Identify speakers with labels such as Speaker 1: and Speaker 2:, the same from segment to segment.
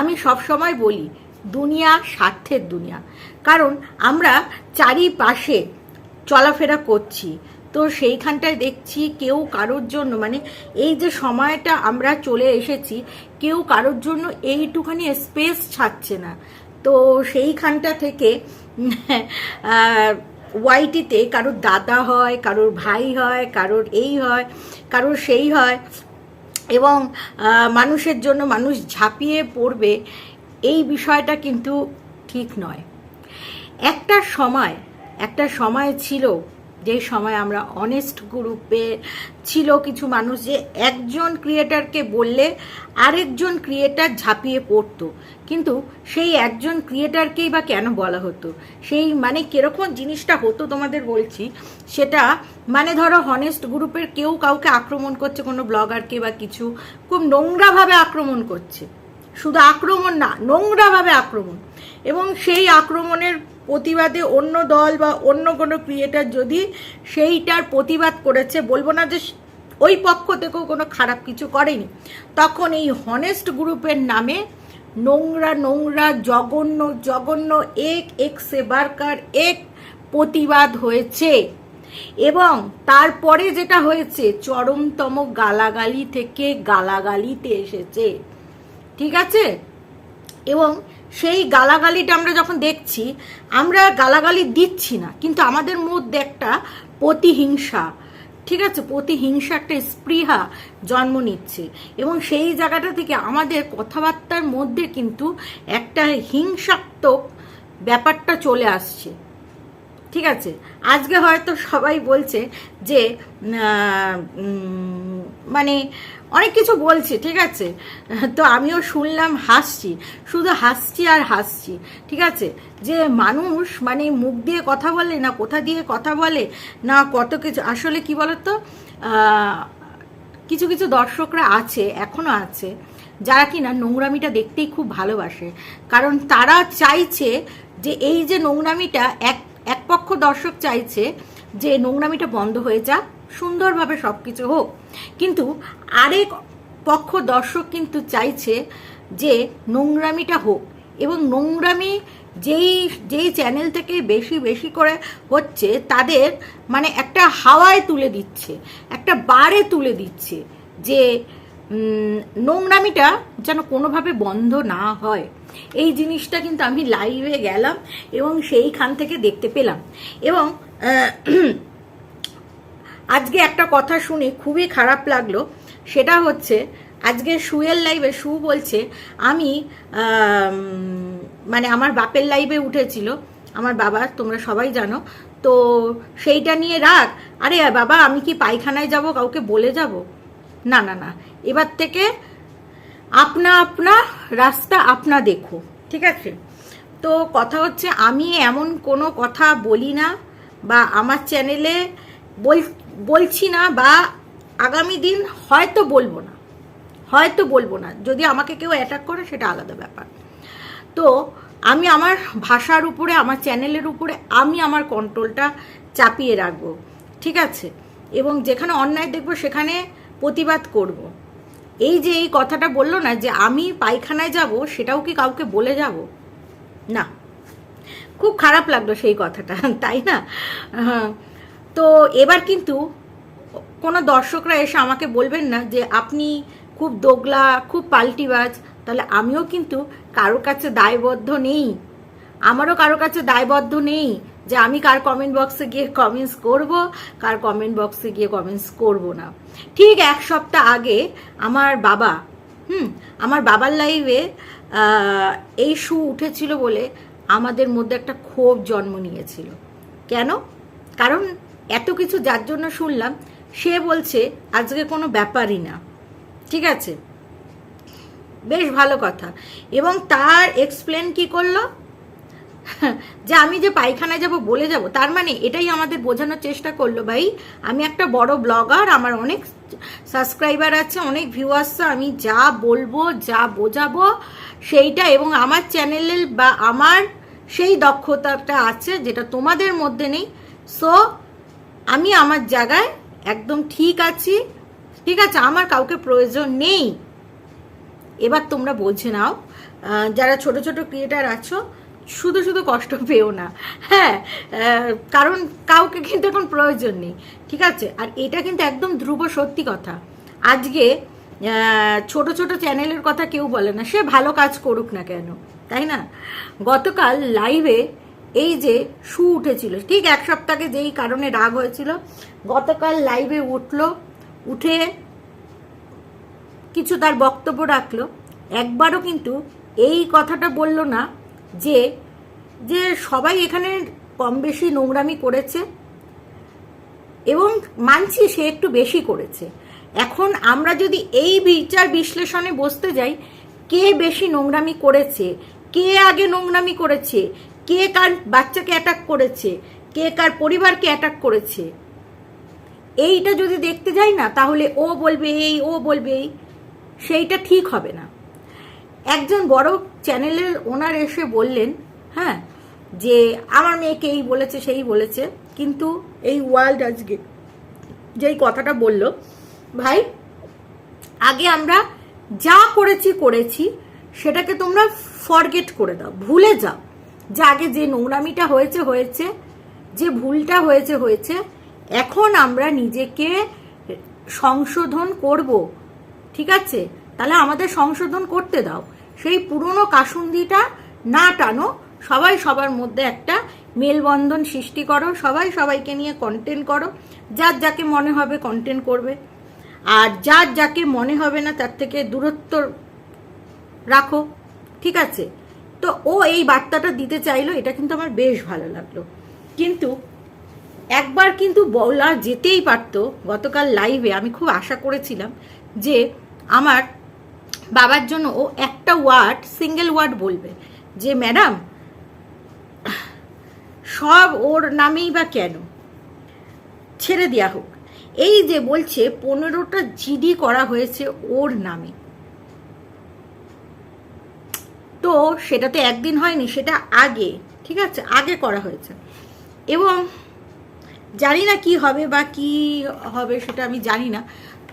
Speaker 1: আমি সব সময় বলি, দুনিয়া স্বার্থের দুনিয়া। কারণ আমরা চারিপাশে চলাফেরা করছি। তো সেইখানটায় দেখছি কেউ কারোর জন্য মানে এই যে সময়টা আমরা চলে এসেছি, কেউ কারোর জন্য এইটুখানি স্পেস ছাড়ছে না। তো সেইখানটা থেকে ওয়াইটিতে কারোর দাদা হয়, কারোর ভাই হয়, কারোর এই হয়, কারোর সেই হয়। এবং মানুষের জন্য মানুষ ঝাঁপিয়ে পড়বে, এই বিষয়টা কিন্তু ঠিক নয়। একটা সময় একটা সময় ছিল যে সময় আমরা অনেস্ট গ্রুপে ছিল কিছু মানুষ যে একজন ক্রিয়েটারকে বললে আরেকজন ক্রিয়েটার ঝাঁপিয়ে পড়তো। কিন্তু সেই একজন ক্রিয়েটারকেই বা কেন বলা হতো? সেই মানে কীরকম জিনিসটা হতো তোমাদের বলছি, সেটা মানে ধরো হনেস্ট গ্রুপের কেউ কাউকে আক্রমণ করছে, কোনো ব্লগারকে বা কিছু, খুব নোংরাভাবে আক্রমণ করছে। শুধু আক্রমণ না, নোংরাভাবে আক্রমণ। এবং সেই আক্রমণের প্রতিবাদে অন্য দল বা অন্য কোনো ক্রিয়েটার যদি সেইটার প্রতিবাদ করেছে, বলব না যে ওই পক্ষ থেকেও কোনো খারাপ কিছু করেনি। তখন এই হনেস্ট গ্রুপের নামে নোংরা নোংরা জঘন্য জঘন্য এক এক সেবারকার এক প্রতিবাদ হয়েছে। এবং তারপরে যেটা হয়েছে, চরমতম গালাগালি থেকে গালাগালিতে এসেছে। ঠিক আছে? এবং সেই গালাগালিটা আমরা যখন দেখছি, আমরা গালাগালি দিচ্ছি না, কিন্তু আমাদের মধ্যে একটা প্রতিহিংসা, ঠিক আছে? প্রতিহিংসা একটা স্পৃহা জন্ম নিচ্ছে। এবং সেই জায়গাটা থেকে আমাদের কথাবার্তার মধ্যে কিন্তু একটা হিংসাত্মক ব্যাপারটা চলে আসছে। ঠিক আছে? আজকে হয়তো সবাই বলছে যে মানে অনেক কিছু বলছে, ঠিক আছে? তো আমিও শুনলাম হাসছি, শুধু হাসছি আর হাসছি, ঠিক আছে? যে মানুষ মানে মুখ দিয়ে কথা বলে না কোথা দিয়ে কথা বলে না কত কিছু, আসলে কি বলতো? কিছু কিছু দর্শকরা আছে, এখনও আছে, যারা কিনা নোংরামিটা দেখতেই খুব ভালোবাসে। কারণ তারা চাইছে যে এই যে নোংরামিটা এক এক পক্ষ দর্শক চাইছে যে নোংরামিটা বন্ধ হয়ে যাক, সুন্দরভাবে সব কিছু হোক। কিন্তু আরেক পক্ষ দর্শক কিন্তু চাইছে যে নোংরামিটা হোক এবং নোংরামি যেই যেই চ্যানেল থেকে বেশি বেশি করে হচ্ছে তাদের মানে একটা হাওয়ায় তুলে দিচ্ছে, একটা বারে তুলে দিচ্ছে যে নোংরামিটা যেন কোনোভাবে বন্ধ না হয়। এই জিনিসটা কিন্তু আমি লাইভে গেলাম এবং সেইখান থেকে দেখতে পেলাম। এবং আজকে একটা কথা শুনে খুবই খারাপ লাগল। সেটা হচ্ছে, আজকে সুয়েল লাইভে সু বলছে, আমি মানে আমার বাপের লাইভে উঠেছিল। আমার বাবা, তোমরা সবাই জানো। তো সেইটা নিয়ে রাখ আরে বাবা, আমি কি পায়খানায় যাব? কাউকে বলে যাব? না না না। এবার থেকে আপনা আপনা রাস্তা আপনা দেখো, ঠিক আছে? তো কথা হচ্ছে, আমি এমন কোনো কথা বলি না বা আমার চ্যানেলে বল, বলছি না বা আগামী দিন হয়তো বলব না, হয়তো বলব না। যদি আমাকে কেউ অ্যাটাক করে, সেটা আলাদা ব্যাপার। তো আমি আমার ভাষার উপরে, আমার চ্যানেলের উপরে, আমি আমার কন্ট্রোলটা চাপিয়ে রাখব, ঠিক আছে? এবং যেখানে অন্যায় দেখব, সেখানে প্রতিবাদ করব। এই যে এই কথাটা বলল না যে আমি পায়খানায় যাব, সেটাও কি কাউকে বলে যাব? না। খুব খারাপ লাগল সেই কথাটা, তাই না? হ্যাঁ। তো এবার কিন্তু কোনো দর্শকরা এসে আমাকে বলবেন না যে আপনি খুব দোগলা, খুব পাল্টিবাজ, তাহলে আমিও কিন্তু কারোর কাছে দায়বদ্ধ নেই। আমারও কারও কাছে দায়বদ্ধ নেই। যে আমি কার কমেন্ট বক্সে গিয়ে কমেন্টস করব, কার কমেন্ট বক্সে গিয়ে কমেন্টস করব না। ঠিক এক সপ্তাহ আগে আমার বাবা, হুম, আমার বাবার লাইভে এই শু উঠেছিল বলে আমাদের মধ্যে একটা ক্ষোভ জন্ম নিয়েছিল। কেন? কারণ এত কিছু যার জন্য শুনলাম, সে বলছে, আজকে কোনো ব্যাপারই না। ঠিক আছে? বেশ ভালো কথা। এবং তার এক্সপ্লেন কি করল? যে আমি যে পায়খানায় যাব বলে যাব, তার মানে এটাই আমাদের বোঝানোর চেষ্টা করল ভাই। আমি একটা বড় ব্লগার, আমার অনেক সাবস্ক্রাইবার আছে, অনেক ভিউয়ার্স আমি যা বলব, যা বোঝাবো সেইটা এবং আমার চ্যানেলের বা আমার সেই দক্ষতাটা আছে যেটা তোমাদের মধ্যে নেই। সো আমি আমার জায়গায় একদম ঠিক আছি। ঠিক আছে, আমার কাউকে প্রয়োজন নেই। এবার তোমরা বোঝে নাও। যারা ছোট ছোট ক্রিয়েটার আছো শুধু শুধু কষ্ট পেও না। হ্যাঁ কারণ কাউকে কিন্তু এখন প্রয়োজন নেই, ঠিক আছে? আর এটা কিন্তু একদম ধ্রুব সত্যি কথা। আজকে ছোট ছোট চ্যানেলের কথা কেউ বলে না, সে ভালো কাজ করুক না কেন, তাই না? গতকাল লাইভে এই যে শু উঠেছিল, ঠিক এক সপ্তাহে যেই কারণে রাগ হয়েছিল, গতকাল লাইভে উঠল, উঠে কিছু তার বক্তব্য রাখল, একবারও কিন্তু এই কথাটা বলল না যে যে সবাই এখানে কম বেশি নোংরামি করেছে এবং মানছি সে একটু বেশি করেছে। এখন আমরা যদি এই বিচার বিশ্লেষণে বসতে যাই, কে বেশি নোংরামি করেছে, কে আগে নোংরামি করেছে, কে কার বাচ্চাকে অ্যাটাক করেছে, কে কার পরিবারকে অ্যাটাক করেছে, এইটা যদি দেখতে যাই না, তাহলে ও বলবে এই, ও বলবে এই, সেইটা ঠিক হবে না। একজন বড় চ্যানেলের ওনার এসে বললেন হ্যাঁ যে আমার মেয়েকে এই বলেছে, সেই বলেছে, কিন্তু এই ওয়ার্ল্ড আজকে যেই কথাটা বলল, ভাই, আগে আমরা যা করেছি করেছি, সেটাকে তোমরা ফরগেট করে দাও, ভুলে যাও। যে আগে যে নোংরামিটা হয়েছে হয়েছে, যে ভুলটা হয়েছে হয়েছে, এখন আমরা নিজেকে সংশোধন করব, ঠিক আছে? তাহলে আমাদের সংশোধন করতে দাও। সেই পুরনো কাসুন্দিটা না টানো, সবাই সবার মধ্যে একটা মেলবন্ধন সৃষ্টি করো, সবাই সবাইকে নিয়ে কন্টেন্ট করো। যার যাকে মনে হবে কন্টেন্ট করবে। আর যার যাকে মনে হবে না, তার থেকে দূরত্ব রাখো, ঠিক আছে? তো ও এই বার্তাটা দিতে চাইলো, এটা কিন্তু আমার বেশ ভালো লাগল। কিন্তু একবার কিন্তু বলা যেতেই পারতো গতকাল লাইভে আমি খুব আশা করেছিলাম যে আমার বাবার জন্য ও একটা ওয়ার্ড সিঙ্গেল ওয়ার্ড বলবে। যে, ম্যাডাম, সব ওর নামেই বা কেন? ছেড়ে দেওয়া হোক। এই যে বলছে, পনেরোটা জিডি করা হয়েছে ওর নামে। তো সেটা তো একদিন হয়নি, সেটা আগে, ঠিক আছে? আগে করা হয়েছে। এবং জানি না কি হবে বা কি হবে সেটা আমি জানি না।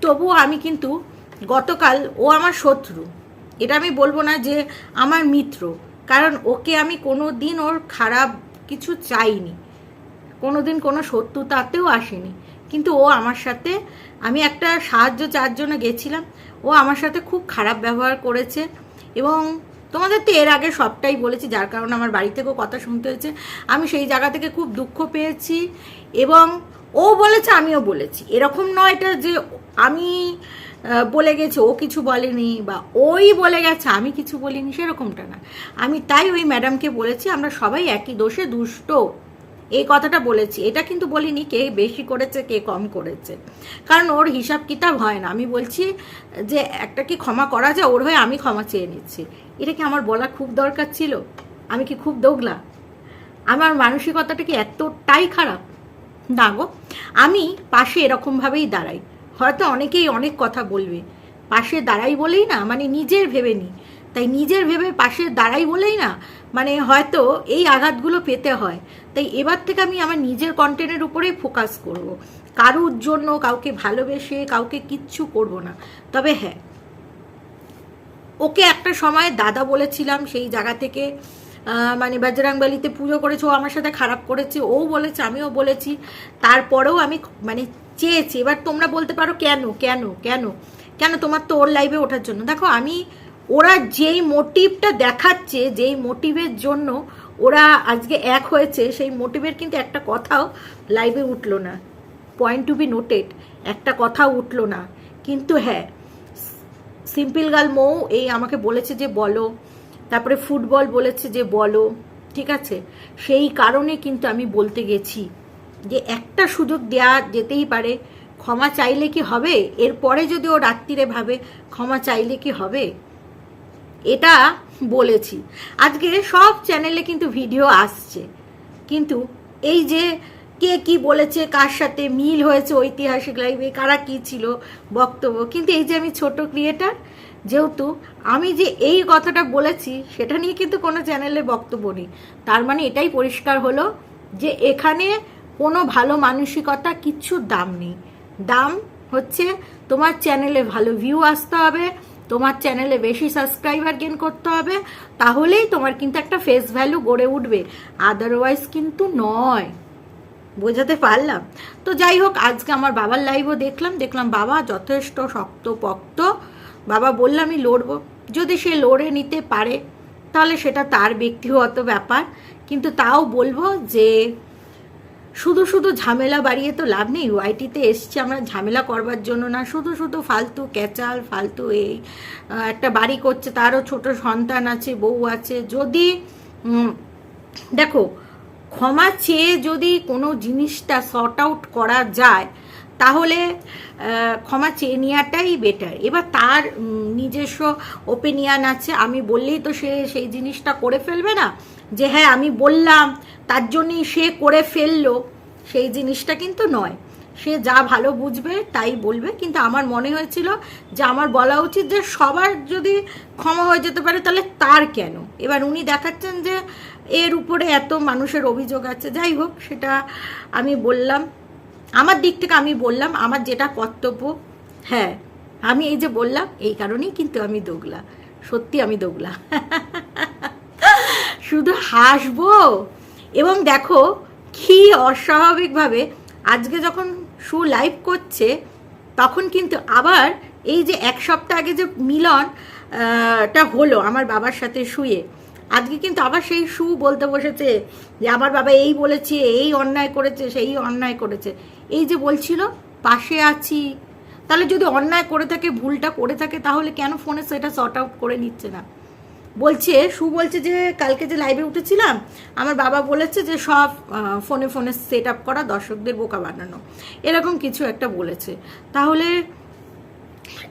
Speaker 1: তবুও আমি কিন্তু গতকাল ও আমার শত্রু। এটা আমি বলব না যে আমার মিত্র, কারণ ওকে আমি কোনো দিন ওর খারাপ কিছু চাইনি। কোনো দিন কোনো শত্রুতাতেও আসেনি। কিন্তু ও আমার সাথে, আমি একটা সাহায্য চার জন্য গেছিলাম। ও আমার সাথে খুব খারাপ ব্যবহার করেছে এবং তোমাদের তো এর আগে সবটাই বলেছি, যার কারণে আমার বাড়ি থেকেও কথা শুনতে হয়েছে। আমি সেই জায়গা থেকে খুব দুঃখ পেয়েছি এবং ও বলেছে, আমিও বলেছি। এরকম নয় এটা যে আমি বলে গেছে, ও কিছু বলেনি বা ওই বলে গেছে, আমি কিছু বলিনি সেরকমটা না। আমি তাই ওই ম্যাডামকে বলেছি, আমরা সবাই একই দোষে দুষ্ট। এই কথাটা বলেছি। এটা কিন্তু বলিনি কে বেশি করেছে, কে কম করেছে। কারণ ওর হিসাব কিতাব হয় না। আমি বলছি যে, একটা কি ক্ষমা করা যায়? ওর হয়ে আমি ক্ষমা চেয়ে নিচ্ছি। এটা কি আমার বলা খুব দরকার ছিল? আমি কি খুব দোগলা? আমার মানসিকতাটা কি এতটাই খারাপ? না গো। আমি পাশে এরকমভাবেই দাঁড়াই। হয়তো অনেকেই অনেক কথা বলবে। পাশে দাঁড়াই বলেই না মানে নিজের ভেবে নিই তাই নিজের ভেবে পাশে দাঁড়াই বলেই না মানে হয়তো এই আঘাতগুলো পেতে হয়। তাই এবার থেকে আমি আমার নিজের কন্টেন্টের উপরেই ফোকাস করব। কারুর জন্য কাউকে ভালোবেসে কাউকে কিচ্ছু করব না। তবে হ্যাঁ ওকে একটা সময় দাদা বলেছিলাম সেই জায়গা থেকে মানে বাজরাংবালিতে পুজো করেছে, ও আমার সাথে খারাপ করেছে, ও বলেছে, আমিও বলেছি। তারপরেও আমি মানে চেয়েছি, এবার তোমরা বলতে পারো কেন কেন কেন? কেন তোমার তো ওর লাইভে ওঠার জন্য? দেখো, আমি, ওরা যেই মোটিভটা দেখাচ্ছে, যেই মোটিভের জন্য ওরা আজকে এক হয়েছে, সেই মোটিভের কিন্তু একটা কথাও লাইভে উঠল না। পয়েন্ট টু বি নোটেড একটা কথাও উঠল না। কিন্তু হ্যাঁ সিম্পল গার্ল মৌ এই আমাকে বলেছে যে বলো, তারপরে ফুটবল বলেছে যে বলো, ঠিক আছে? সেই কারণে কিন্তু আমি বলতে গেছি। যে একটা সুযোগ দেয়া যেতেই পারে। ক্ষমা চাইলে কি হবে? এরপরে যদি ও রাত্রিরে ভাবে, ক্ষমা চাইলে কি হবে? এটা বলেছি। আজকে সব চ্যানেলে কিন্তু ভিডিও আসছে। কিন্তু এই যে কে কি বলেছে, কার সাথে মিল হয়েছে ঐতিহাসিক লাইভে কারা কি ছিল, বক্তব্য, কিন্তু এই যে আমি ছোট ক্রিয়েটার যেহেতু আমি যে এই কথাটা বলেছি, সেটা নিয়ে কিন্তু কোনো চ্যানেলে বক্তব্য নেই। তার মানে এটাই পরিষ্কার হলো যে এখানে কোনো ভালো মানসিকতা কিচ্ছু দাম নেই। দাম হচ্ছে তোমার চ্যানেলে ভালো ভিউ আসতে হবে, তোমার চ্যানেলে বেশি সাবস্ক্রাইবার গেন করতে হবে, তাহলেই তোমার কিন্তু একটা ফেস ভ্যালু গড়ে উঠবে। আদারওয়াইজ কিন্তু নয়। বোঝাতে পারলাম? তো যাই হোক, আজকে আমার বাবার লাইভও দেখলাম দেখলাম বাবা যথেষ্ট শক্ত পক্ত বাবা বললে, আমি লড়বো। যদি সে লড়ে নিতে পারে, তাহলে সেটা তার ব্যক্তিগত ব্যাপার। কিন্তু তাও বলব যে শুধু শুধু ঝামেলা বাড়িয়ে তো লাভ নেই ওয়াইটিতে এসছি আমরা, ঝামেলা করবার জন্য না, শুধু শুধু ফালতু ক্যাচাল, ফালতু এই একটা বাড়ি করছে, তারও ছোট সন্তান আছে, বউ আছে, যদি দেখো, ক্ষমা চেয়ে যদি কোনো জিনিসটা সর্ট আউট করা যায়, তাহলে ক্ষমা চেয়ে নেওয়াটাই বেটার এবার তার নিজস্ব ওপিনিয়ন আছে, আমি বললেই তো সে সেই জিনিসটা করে ফেলবে না। যে হ্যাঁ আমি বললাম, তার জন্যই সে করে ফেলল, সেই জিনিসটা কিন্তু নয়। সে যা ভালো বুঝবে তাই বলবে, কিন্তু আমার মনে হয়েছিল যে আমার বলা উচিত যে সবার যদি ক্ষমা হয়ে যেতে পারে, তাহলে তার কেন? এবার উনি দেখাচ্ছেন যে এর উপরে এত মানুষের অভিযোগ আছে, যাই হোক, সেটা আমি বললাম। আমার দিক থেকে আমি বললাম, আমার যেটা কর্তব্য হ্যাঁ আমি এই যে বললাম, এই কারণেই কিন্তু আমি দোগলা। সত্যি আমি দোগলা। শুধু হাসবো? এবং দেখো, কি অস্বাভাবিকভাবে আজকে যখন শু লাইভ করছে, তখন কিন্তু আবার এই যে এক সপ্তাহ আগে যে মিলন টা হলো আমার বাবার সাথে শুয়ে। আজকে কিন্তু আবার সেই শু বলতে বসেছে যে, আমার বাবা এই বলেছে, এই অন্যায় করেছে, সেই অন্যায় করেছে। এই যে বলছিল, পাশে আছি। তাহলে যদি অন্যায় করে থাকে, ভুলটা করে থাকে, তাহলে কেন ফোনে সেটা সর্ট আউট করে নিচ্ছে না? বলছে, সু বলছে যে কালকে যে লাইভে উঠেছিলাম, আমার বাবা বলেছে যে সব ফোনে ফোনে সেট আপ করা দর্শকদের বোকা বানানো। এরকম কিছু একটা বলেছে। তাহলে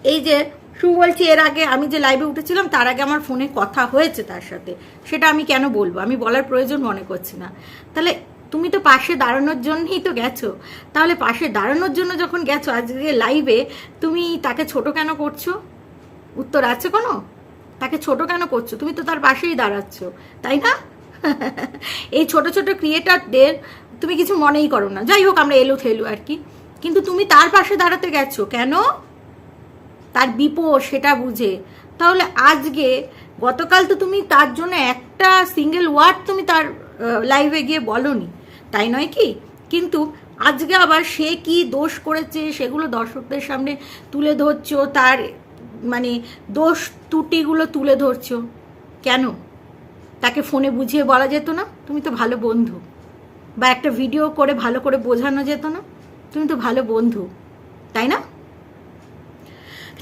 Speaker 1: এই যে সু বলছে, এর আগে আমি যে লাইভে উঠেছিলাম, তার আগে আমার ফোনে কথা হয়েছে তার সাথে। সেটা আমি কেন বলব? আমি বলার প্রয়োজন মনে করছি না। তাহলে তুমি তো পাশে দাঁড়ানোর জন্যই তো গেছো। তাহলে পাশে দাঁড়ানোর জন্য যখন গেছো আজকে লাইভে তুমি তাকে ছোট কেন করছ? উত্তর আছে কোনো? তাকে ছোট কেন করছ? তুমি তো তার পাশেই দাঁড়াচ্ছ, তাই না? এই ছোট ছোট ক্রিয়েটারদের তুমি কিছু মনেই করো না। যাই হোক, আমরা এলো থেলু আর কি। কিন্তু তুমি তার পাশে দাঁড়াতে গেছো কেন? তার বিপদ সেটা বুঝে। তাহলে আজকে গতকাল তো তুমি তার জন্য একটা সিঙ্গেল ওয়ার্ড তুমি তার লাইভে গিয়ে বলনি, তাই নয় কি? কিন্তু আজকে আবার সে কি দোষ করেছে, সেগুলো দর্শকদের সামনে তুলে ধরছো, তার মানে দোষ ত্রুটিগুলো তুলে ধরছো। কেন? তাকে ফোনে বুঝিয়ে বলা যেত না? তুমি তো ভালো বন্ধু। বা একটা ভিডিও করে ভালো করে বোঝানো যেত না? তুমি তো ভালো বন্ধু, তাই না?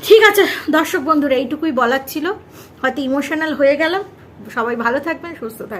Speaker 1: ঠিক আছে, দর্শক বন্ধুরা, এইটুকুই বলার ছিল। হয়তো ইমোশনাল হয়ে গেলাম। সবাই ভালো থাকবেন, সুস্থ থাকবেন।